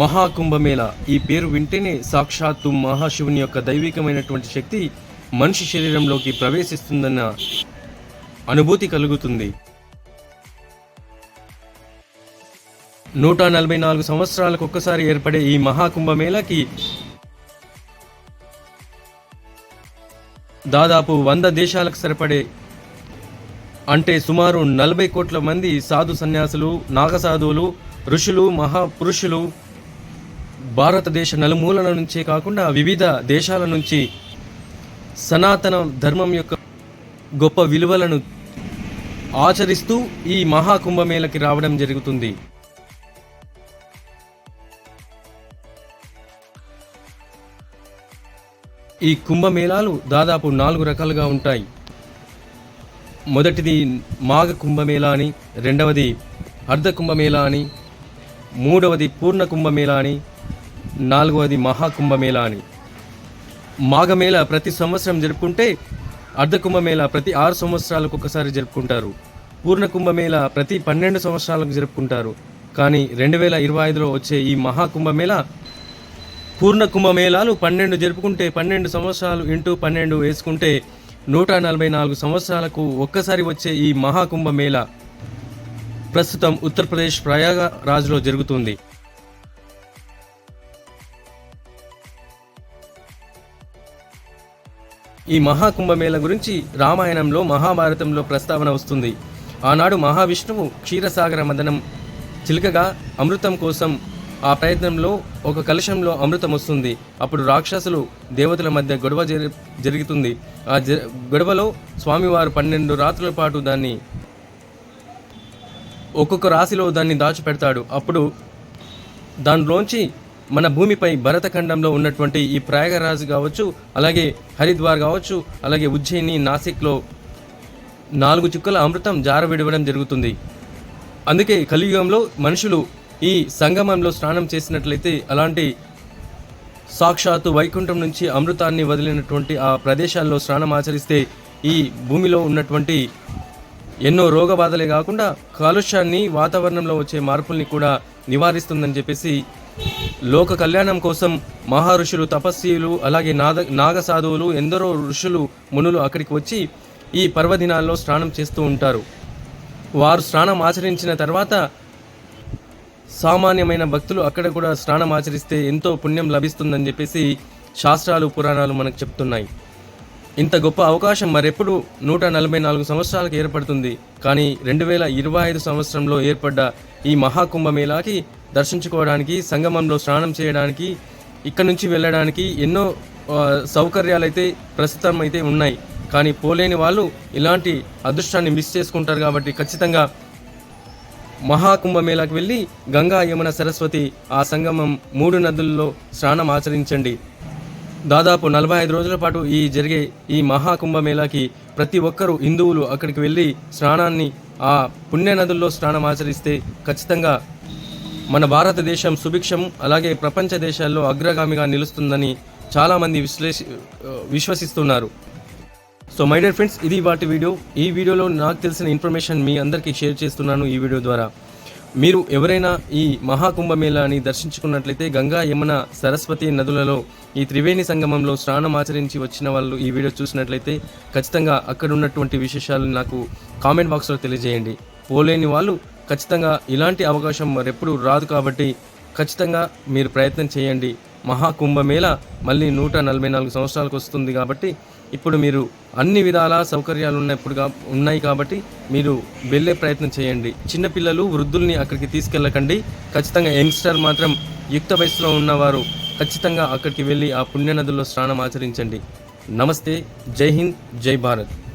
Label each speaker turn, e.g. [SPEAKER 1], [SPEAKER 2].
[SPEAKER 1] మహాకుంభమేళ. ఈ పేరు వింటేనే సాక్షాత్తు మహాశివుని యొక్క దైవికమైనటువంటి శక్తి మనిషి శరీరంలోకి ప్రవేశిస్తుందన్న అనుభూతి కలుగుతుంది. నూట నలభై నాలుగు సంవత్సరాలకు ఒక్కసారి ఏర్పడే ఈ మహాకుంభమేళకి దాదాపు వంద దేశాలకు సరిపడే అంటే సుమారు నలభై కోట్ల మంది సాధు సన్యాసులు నాగసాధువులు ఋషులు మహాపురుషులు భారతదేశ నలుమూలల నుంచే కాకుండా వివిధ దేశాల నుంచి సనాతన ధర్మం యొక్క గొప్ప విలువలను ఆచరిస్తూ ఈ మహాకుంభమేళకి రావడం జరుగుతుంది. ఈ కుంభమేళాలు దాదాపు నాలుగు రకాలుగా ఉంటాయి. మొదటిది మాఘ కుంభమేళా అని రెండవది అర్ధ కుంభమేళా అని మూడవది పూర్ణ కుంభమేళా అని నాలుగవది మహాకుంభమేళా అని మాఘమేళ ప్రతి సంవత్సరం జరుపుకుంటే అర్ధకుంభమేళ ప్రతి ఆరు సంవత్సరాలకు ఒకసారి జరుపుకుంటారు. పూర్ణ కుంభమేళ ప్రతి పన్నెండు సంవత్సరాలకు జరుపుకుంటారు. కానీ రెండు వేల ఇరవై ఐదులో వచ్చే ఈ మహాకుంభమేళ పూర్ణ కుంభమేళాలు పన్నెండు జరుపుకుంటే పన్నెండు సంవత్సరాలు ఇంటూ పన్నెండు వేసుకుంటే నూట నలభై నాలుగు సంవత్సరాలకు ఒక్కసారి వచ్చే ఈ మహాకుంభమేళ. ప్రస్తుతం ఉత్తరప్రదేశ్ ప్రయాగరాజ్లో జరుగుతుంది. ఈ మహాకుంభమేళ గురించి రామాయణంలో మహాభారతంలో ప్రస్తావన వస్తుంది. ఆనాడు మహావిష్ణువు క్షీరసాగర మదనం చిలుకగా అమృతం కోసం ఆ ప్రయత్నంలో ఒక కలశంలో అమృతం వస్తుంది. అప్పుడు రాక్షసులు దేవతల మధ్య గొడవ జరి జరుగుతుంది. ఆ జ గొడవలో స్వామివారు పన్నెండు రాత్రుల పాటు దాన్ని ఒక్కొక్క రాశిలో దాన్ని దాచిపెడతాడు. అప్పుడు దానిలోంచి మన భూమిపై భరతఖండంలో ఉన్నటువంటి ఈ ప్రయాగరాజ్ కావచ్చు అలాగే హరిద్వార్ కావచ్చు అలాగే ఉజ్జయిని నాసిక్లో నాలుగు చుక్కల అమృతం జార విడవడం జరుగుతుంది. అందుకే కలియుగంలో మనుషులు ఈ సంగమంలో స్నానం చేసినట్లయితే అలాంటి సాక్షాత్తు వైకుంఠం నుంచి అమృతాన్ని వదిలినటువంటి ఆ ప్రదేశాల్లో స్నానం ఆచరిస్తే ఈ భూమిలో ఉన్నటువంటి ఎన్నో రోగబాధలే కాకుండా కాలుష్యాన్ని వాతావరణంలో వచ్చే మార్పుల్ని కూడా నివారిస్తుందని చెప్పేసి లోక కళ్యాణం కోసం మహర్షులు తపస్సులు అలాగే నాద నాగ సాధువులు ఎందరో ఋషులు మునులు అక్కడికి వచ్చి ఈ పర్వదినాల్లో స్నానం చేస్తూ ఉంటారు. వారు స్నానం ఆచరించిన తర్వాత సామాన్యమైన భక్తులు అక్కడ కూడా స్నానం ఆచరిస్తే ఎంతో పుణ్యం లభిస్తుందని చెప్పేసి శాస్త్రాలు పురాణాలు మనకు చెప్తున్నాయి. ఇంత గొప్ప అవకాశం మరెప్పుడు నూట నలభై నాలుగు సంవత్సరాలకు ఏర్పడుతుంది. కానీ రెండు వేల ఇరవై ఐదు సంవత్సరంలో ఏర్పడ్డ ఈ మహాకుంభమేళాకి దర్శించుకోవడానికి సంగమంలో స్నానం చేయడానికి ఇక్కడ నుంచి వెళ్ళడానికి ఎన్నో సౌకర్యాలు సౌకర్యాలైతే ప్రస్తుతం అయితే ఉన్నాయి. కానీ పోలేని వాళ్ళు ఇలాంటి అదృష్టాన్ని మిస్ చేసుకుంటారు కాబట్టి ఖచ్చితంగా మహాకుంభమేళాకు వెళ్ళి గంగా యమున సరస్వతి ఆ సంగమం మూడు నదుల్లో స్నానం ఆచరించండి. దాదాపు నలభై ఐదు రోజుల పాటు ఈ జరిగే ఈ మహాకుంభమేళాకి ప్రతి ఒక్కరూ హిందువులు అక్కడికి వెళ్ళి స్నానాన్ని ఆ పుణ్య నదుల్లో స్నానం ఆచరిస్తే ఖచ్చితంగా మన భారతదేశం సుభిక్షం అలాగే ప్రపంచ దేశాల్లో అగ్రగామిగా నిలుస్తుందని చాలామంది విశ్లేషి విశ్వసిస్తున్నారు. సో మై డియర్ ఫ్రెండ్స్ ఇది వాటి వీడియో. ఈ వీడియోలో నాకు తెలిసిన ఇన్ఫర్మేషన్ మీ అందరికీ షేర్ చేస్తున్నాను ఈ వీడియో ద్వారా. మీరు ఎవరైనా ఈ మహాకుంభమేళాని దర్శించుకున్నట్లయితే గంగా యమున సరస్వతి నదులలో ఈ త్రివేణి సంగమంలో స్నానం ఆచరించి వచ్చిన వాళ్ళు ఈ వీడియో చూసినట్లయితే ఖచ్చితంగా అక్కడ ఉన్నటువంటి విశేషాలు నాకు కామెంట్ బాక్స్లో తెలియజేయండి. పోలేని వాళ్ళు ఖచ్చితంగా ఇలాంటి అవకాశం మరెప్పుడు రాదు కాబట్టి ఖచ్చితంగా మీరు ప్రయత్నం చేయండి. మహాకుంభమేళ మళ్ళీ నూట నలభై నాలుగు సంవత్సరాలకు వస్తుంది కాబట్టి ఇప్పుడు మీరు అన్ని విధాల సౌకర్యాలు ఉన్నప్పుడు ఉన్నాయి కాబట్టి మీరు వెళ్ళే ప్రయత్నం చేయండి. చిన్నపిల్లలు వృద్ధుల్ని అక్కడికి తీసుకెళ్ళకండి. ఖచ్చితంగా యంగ్స్టర్ మాత్రం యుక్త వయసులో ఉన్నవారు ఖచ్చితంగా అక్కడికి వెళ్ళి ఆ పుణ్యనదుల్లో స్నానం ఆచరించండి. నమస్తే జై హింద్ జై భారత్.